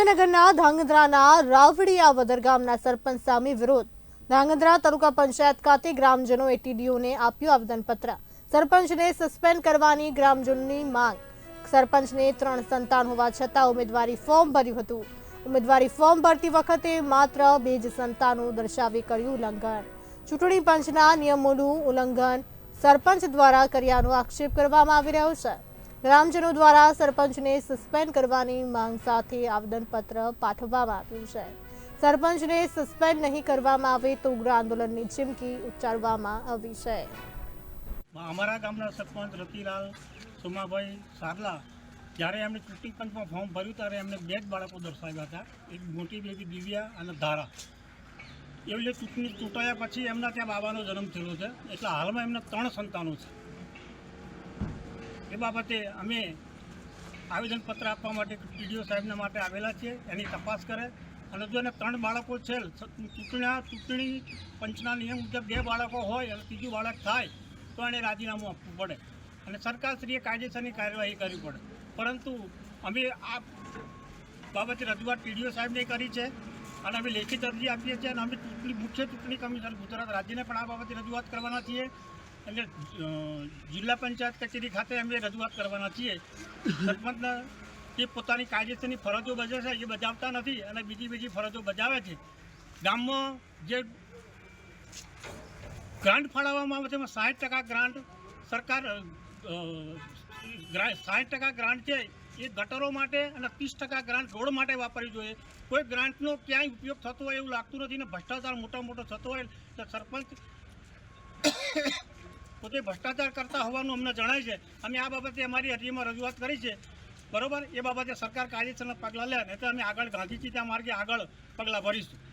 સુરેન્દ્રનગરના ધાંગધ્રાના રાવડીયા વદર ગામના સરપંચ સામે વિરોધ. ધાંગધ્રા તાલુકા પંચાયત ખાતે ગ્રામજનોએ ટીડીઓને આપ્યું આવેદનપત્ર. સરપંચને સસ્પેન્ડ કરવાની ગ્રામજનોની માંગ. સરપંચને ત્રણ સંતાન હોવા છતાં ઉમેદવારી ફોર્મ ભર્યું હતું. ઉમેદવારી ફોર્મ ભરતી વખતે માત્ર બે જ સંતાનો દર્શાવી કર્યું ઉલ્લંઘન. ચૂંટણી પંચના નિયમોનું ઉલ્લંઘન સરપંચ દ્વારા કર્યાનો આક્ષેપ કરવામાં આવી રહ્યો છે. ગ્રામજનો દ્વારા સરપંચને સસ્પેન્ડ કરવાની માંગ સાથે આવેદનપત્ર પાઠવવામાં આવ્યું છે. સરપંચને સસ્પેન્ડ નહીં કરવામાં આવે તો ઉગ્ર આંદોલનની ચીમકી ઉચ્ચારવામાં આવી છે. અમારા ગામના સરપંચ રતિલાલ, સોમાભાઈ સારલા, જ્યારે એમણે ચૂંટણી પંચમાં ફોર્મ ભર્યું ત્યારે એમને બે જ બાળકો દર્શાવ્યા હતા. એક મોટી બેબી દિવ્યા અને ધારા. એવી રીતે ચૂંટણી ચૂંટાયા પછી એમના ત્યાં બાબાનો જન્મ થયેલો છે. એટલે હાલમાં એમના ત્રણ સંતાનો છે. એ બાબતે અમે આવેદનપત્ર આપવા માટે ટીડીઓ સાહેબના માટે આવેલા છીએ, એની તપાસ કરે. અને જો એને ત્રણ બાળકો છે ચૂંટણી ચૂંટણી પંચના નિયમ મુજબ બે બાળકો હોય અને ત્રીજું બાળક થાય, તો એને રાજીનામું આપવું પડે. અને સરકારશ્રીએ કાયદેસરની કાર્યવાહી કરવી પડે. પરંતુ અમે આ બાબતે રજૂઆત ટીડીઓ સાહેબને કરી છે અને અમે લેખિત અરજી આપીએ છીએ અને અમે ચૂંટણી, મુખ્ય ચૂંટણી કમિશનર ગુજરાત રાજ્યને પણ આ બાબતે રજૂઆત કરવાના છીએ. અને જિલ્લા પંચાયત કચેરી ખાતે અમે રજૂઆત કરવાના છીએ. સરપંચના જે પોતાની કાયદેસરની ફરજો બજાવે છે એ બજાવતા નથી અને બીજી બીજી ફરજો બજાવે છે. ગામમાં જે ગ્રાન્ટ ફાળવવામાં આવે છે, એમાં સાઠ ટકા ગ્રાન્ટ સરકાર સાઠ ટકા ગ્રાન્ટ છે એ ગટરો માટે અને ત્રીસ ટકા ગ્રાન્ટ રોડ માટે વાપરવી જોઈએ. કોઈ ગ્રાન્ટનો ક્યાંય ઉપયોગ થતો હોય એવું લાગતું નથી ને ભ્રષ્ટાચાર મોટા મોટો થતો હોય તો સરપંચ પોતે ભ્રષ્ટાચાર કરતા હોવાનું અમને જણાય છે. અમે આ બાબતે અમારી અરજીમાં રજૂઆત કરી છે. બરોબર? એ બાબતે સરકાર કાયદેસરના પગલાં લે નહીં તો અમે આગળ ગાંધીજી ત્યાં માર્ગે આગળ પગલાં ભરીશું.